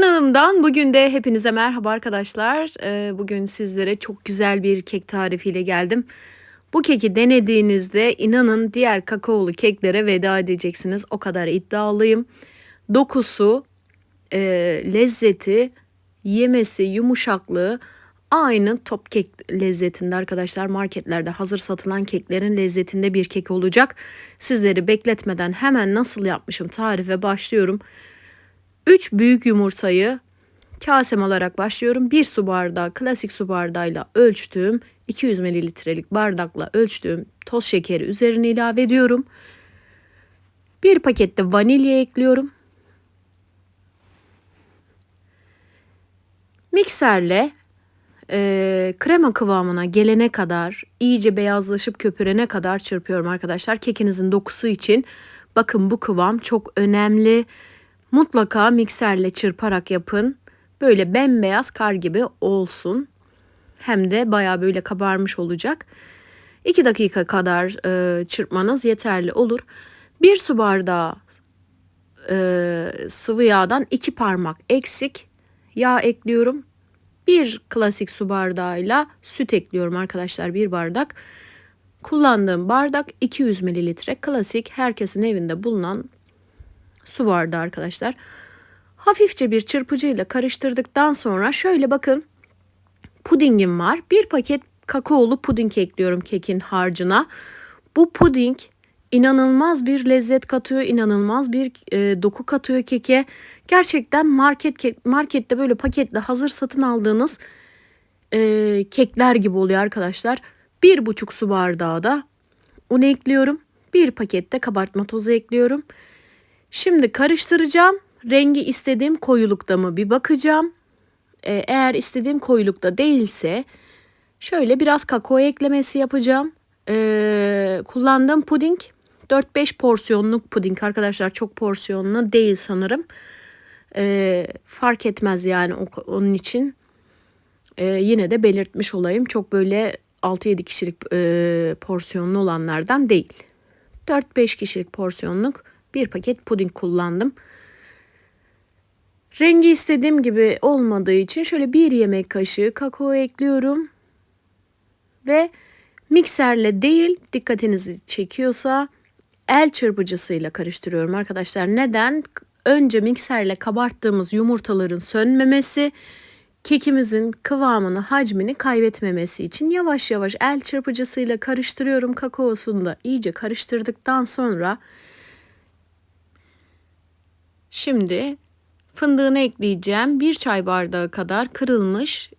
Kanalımdan bugün de hepinize merhaba arkadaşlar. Ee, bugün sizlere çok güzel bir kek tarifiyle geldim. Bu keki denediğinizde inanın diğer kakaolu keklere veda edeceksiniz. O kadar iddialıyım. Dokusu, e, lezzeti, yemesi, yumuşaklığı aynı top kek lezzetinde arkadaşlar. Marketlerde hazır satılan keklerin lezzetinde bir kek olacak. Sizleri bekletmeden hemen nasıl yapmışım tarife başlıyorum. 3 büyük yumurtayı kasem alarak başlıyorum. 1 su bardağı klasik su bardağıyla ölçtüğüm 200 mililitrelik bardakla ölçtüğüm toz şekeri üzerine ilave ediyorum. Bir pakette vanilya ekliyorum. Mikserle e, krema kıvamına gelene kadar iyice beyazlaşıp köpürene kadar çırpıyorum arkadaşlar. Kekinizin dokusu için bakın bu kıvam çok önemli. Mutlaka mikserle çırparak yapın. Böyle bembeyaz kar gibi olsun. Hem de baya böyle kabarmış olacak. 2 dakika kadar e, çırpmanız yeterli olur. Bir su bardağı e, sıvı yağdan iki parmak eksik yağ ekliyorum. Bir klasik su bardağıyla süt ekliyorum arkadaşlar bir bardak. Kullandığım bardak 200 mililitre klasik herkesin evinde bulunan su bardağı arkadaşlar. Hafifçe bir çırpıcıyla karıştırdıktan sonra şöyle bakın pudingim var. Bir paket kakaolu puding ekliyorum kekin harcına. Bu puding inanılmaz bir lezzet katıyor, inanılmaz bir e, doku katıyor keke. Gerçekten market markette böyle paketle hazır satın aldığınız e, kekler gibi oluyor arkadaşlar. Bir buçuk su bardağı da un ekliyorum. Bir pakette kabartma tozu ekliyorum. Şimdi karıştıracağım. Rengi istediğim koyulukta mı bir bakacağım. Ee, eğer istediğim koyulukta değilse şöyle biraz kakao eklemesi yapacağım. Ee, kullandığım puding 4-5 porsiyonluk puding arkadaşlar çok porsiyonlu değil sanırım. Ee, fark etmez yani onun için. Ee, yine de belirtmiş olayım. Çok böyle 6-7 kişilik e, porsiyonlu olanlardan değil. 4-5 kişilik porsiyonluk bir paket puding kullandım. Rengi istediğim gibi olmadığı için şöyle bir yemek kaşığı kakao ekliyorum. Ve mikserle değil dikkatinizi çekiyorsa el çırpıcısıyla karıştırıyorum arkadaşlar. Neden? Önce mikserle kabarttığımız yumurtaların sönmemesi, kekimizin kıvamını, hacmini kaybetmemesi için yavaş yavaş el çırpıcısıyla karıştırıyorum. Kakaosunu da iyice karıştırdıktan sonra Şimdi fındığını ekleyeceğim. Bir çay bardağı kadar kırılmış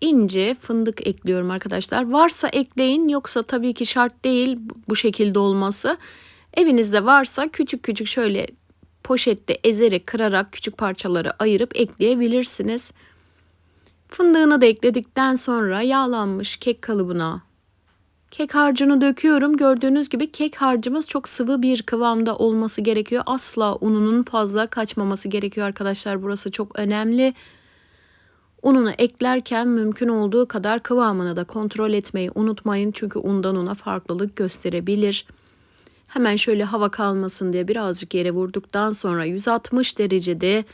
ince fındık ekliyorum arkadaşlar. Varsa ekleyin yoksa tabii ki şart değil bu şekilde olması. Evinizde varsa küçük küçük şöyle poşette ezerek kırarak küçük parçaları ayırıp ekleyebilirsiniz. Fındığını da ekledikten sonra yağlanmış kek kalıbına Kek harcını döküyorum. Gördüğünüz gibi kek harcımız çok sıvı bir kıvamda olması gerekiyor. Asla ununun fazla kaçmaması gerekiyor arkadaşlar. Burası çok önemli. Ununu eklerken mümkün olduğu kadar kıvamını da kontrol etmeyi unutmayın. Çünkü undan una farklılık gösterebilir. Hemen şöyle hava kalmasın diye birazcık yere vurduktan sonra 160 derecede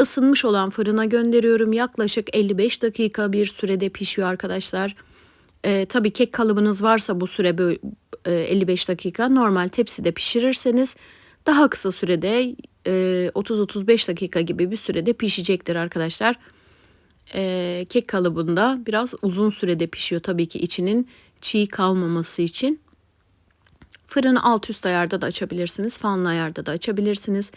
ısınmış olan fırına gönderiyorum. Yaklaşık 55 dakika bir sürede pişiyor arkadaşlar. Arkadaşlar. E, tabii kek kalıbınız varsa bu süre böyle, e, 55 dakika normal tepside pişirirseniz daha kısa sürede e, 30-35 dakika gibi bir sürede pişecektir arkadaşlar. E, kek kalıbında biraz uzun sürede pişiyor tabii ki içinin çiğ kalmaması için. Fırını alt üst ayarda da açabilirsiniz. Fanlı ayarda da açabilirsiniz.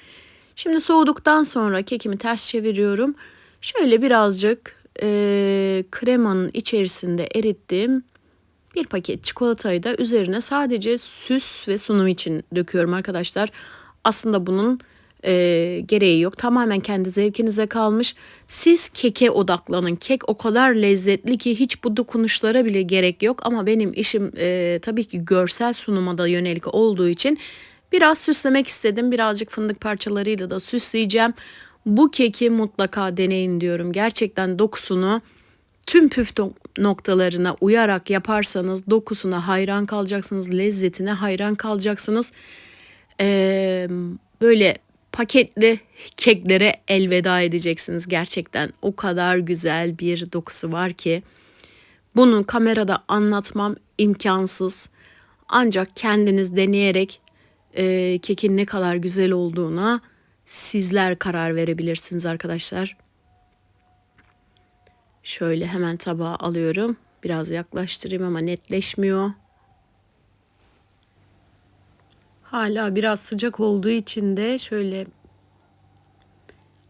Şimdi soğuduktan sonra kekimi ters çeviriyorum. Şöyle birazcık e, kremanın içerisinde erittiğim bir paket çikolatayı da üzerine sadece süs ve sunum için döküyorum arkadaşlar. Aslında bunun e, gereği yok. Tamamen kendi zevkinize kalmış. Siz keke odaklanın. Kek o kadar lezzetli ki hiç bu dokunuşlara bile gerek yok. Ama benim işim e, tabii ki görsel sunuma da yönelik olduğu için biraz süslemek istedim. Birazcık fındık parçalarıyla da süsleyeceğim. Bu keki mutlaka deneyin diyorum. Gerçekten dokusunu tüm püf noktalarına uyarak yaparsanız dokusuna hayran kalacaksınız, lezzetine hayran kalacaksınız. Ee, böyle paketli keklere elveda edeceksiniz gerçekten. O kadar güzel bir dokusu var ki bunu kamerada anlatmam imkansız. Ancak kendiniz deneyerek e, kekin ne kadar güzel olduğuna sizler karar verebilirsiniz arkadaşlar. Şöyle hemen tabağa alıyorum. Biraz yaklaştırayım ama netleşmiyor. Hala biraz sıcak olduğu için de şöyle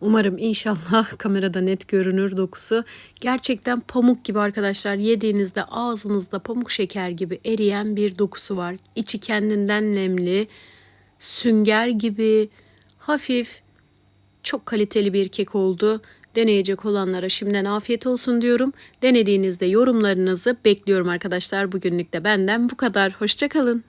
umarım inşallah kamerada net görünür dokusu. Gerçekten pamuk gibi arkadaşlar. Yediğinizde ağzınızda pamuk şeker gibi eriyen bir dokusu var. İçi kendinden nemli, sünger gibi hafif çok kaliteli bir kek oldu. Deneyecek olanlara şimdiden afiyet olsun diyorum. Denediğinizde yorumlarınızı bekliyorum arkadaşlar. Bugünlük de benden bu kadar. Hoşçakalın.